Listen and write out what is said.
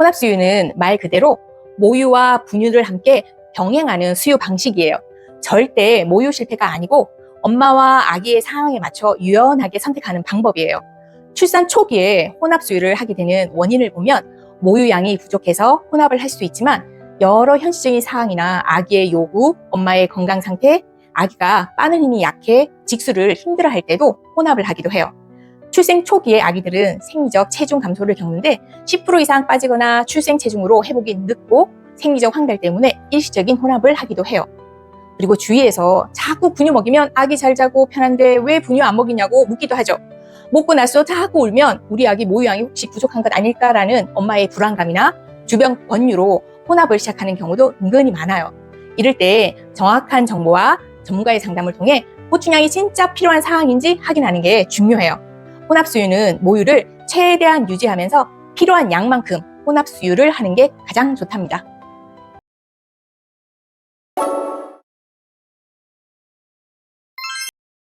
혼합수유는 말 그대로 모유와 분유를 함께 병행하는 수유 방식이에요. 절대 모유 실패가 아니고 엄마와 아기의 상황에 맞춰 유연하게 선택하는 방법이에요. 출산 초기에 혼합 수유를 하게 되는 원인을 보면 모유양이 부족해서 혼합을 할 수 있지만 여러 현실적인 상황이나 아기의 요구, 엄마의 건강 상태, 아기가 빠는 힘이 약해 직수를 힘들어할 때도 혼합을 하기도 해요. 출생 초기에 아기들은 생리적 체중 감소를 겪는데 10% 이상 빠지거나 출생 체중으로 회복이 늦고 생리적 황달 때문에 일시적인 혼합을 하기도 해요. 그리고 주위에서 자꾸 분유 먹이면 아기 잘 자고 편한데 왜 분유 안 먹이냐고 묻기도 하죠. 먹고 나서 자꾸 울면 우리 아기 모유양이 혹시 부족한 것 아닐까라는 엄마의 불안감이나 주변 권유로 혼합을 시작하는 경우도 은근히 많아요. 이럴 때 정확한 정보와 전문가의 상담을 통해 보충량이 진짜 필요한 상황인지 확인하는 게 중요해요. 혼합 수유는 모유를 최대한 유지하면서 필요한 양만큼 혼합 수유를 하는 게 가장 좋답니다.